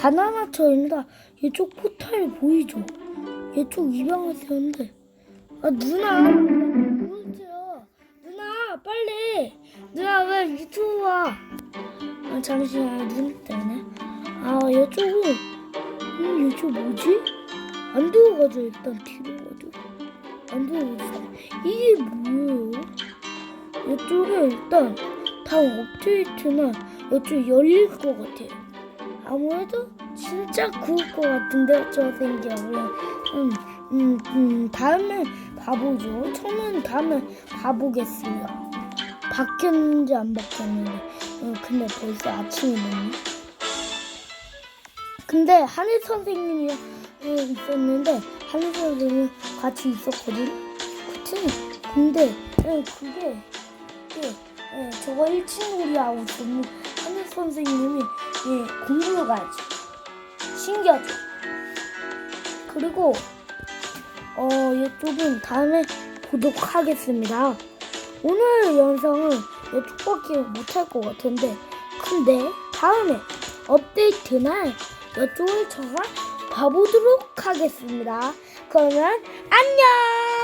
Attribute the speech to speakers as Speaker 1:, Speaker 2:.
Speaker 1: 바나나처입니다. 이쪽 포탈 보이죠? 이쪽 입양을 세웠는데 아 누나 뭐였어요? 누나 빨리 누나 왜 유튜브 와? 아 잠시만 눈 때문에 아 이쪽은 음 이쪽 뭐지? 안 들어가죠 일단 뒤로 가죠 안 들어가죠 이게 뭐예요? 이쪽에 일단 다음 업데이트는 이쪽 열릴 것 같아요 아무래도 진짜 구울 것 같은데 저 생각은 음, 음, 음, 다음에 봐보죠. 저는 다음에 봐보겠습니다. 바뀌었는지 안 바뀌었는지. 어, 근데 벌써 아침이 됐네. 근데 한일 선생님이 어, 있었는데 한일 선생님 같이 있었거든. 그치? 근데 어, 그게 예, 예, 저거 1층 놀이 하고 있었는데 선생님이 예, 공부를 가야지. 신기하죠? 그리고 어 이쪽은 다음에 구독하겠습니다. 오늘 영상은 이쪽밖에 못할 것 같은데 근데 다음에 업데이트 날 이쪽을 제가 봐보도록 하겠습니다. 그러면 안녕!